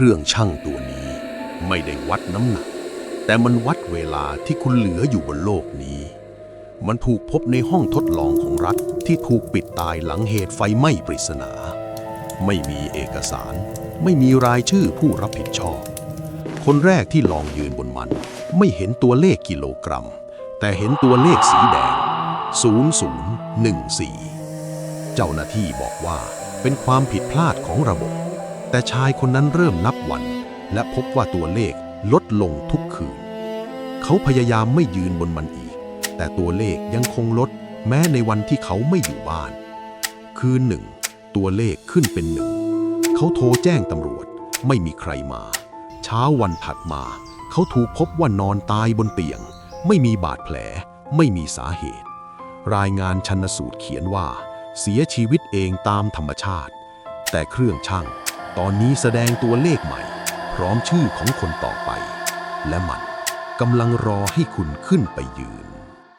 รื่องชั่งตัวนี้ไม่ได้วัดน้ำหนัก แต่มันวัดเวลาที่คุณเหลืออยู่บนโลกนี้ มันถูกพบในห้องทดลองของรัฐที่ถูกปิดตายหลังเหตุไฟไหม้ปริศนา ไม่มีเอกสาร ไม่มีรายชื่อผู้รับผิดชอบ คนแรกที่ลองยืนบนมัน ไม่เห็นตัวเลขกิโลกรัม แต่เห็นตัวเลขสีแดง 0014 เจ้าหน้าที่บอกว่าเป็นความผิดพลาดของระบบ แต่ชายคนนั้นเริ่มนับวัน และพบว่าตัวเลขลดลงทุกคืน เขาพยายามไม่ยืนบนมันอีก แต่ตัวเลขยังคงลด แม้ในวันที่เขาไม่อยู่บ้าน คืนหนึ่ง ตัวเลขขึ้นเป็นหนึ่ง เขาโทรแจ้งตำรวจ ไม่มีใครมา เช้าวันถัดมา เขาถูกพบว่านอนตายบนเตียง ไม่มีบาดแผล ไม่มีสาเหตุ รายงานชันสูตรเขียนว่า เสียชีวิตเองตามธรรมชาติ แต่เครื่องช่าง ตอนนี้แสดงตัวเลขใหม่ พร้อมชื่อของคนต่อไป และมันกำลังรอให้คุณขึ้นไปยืน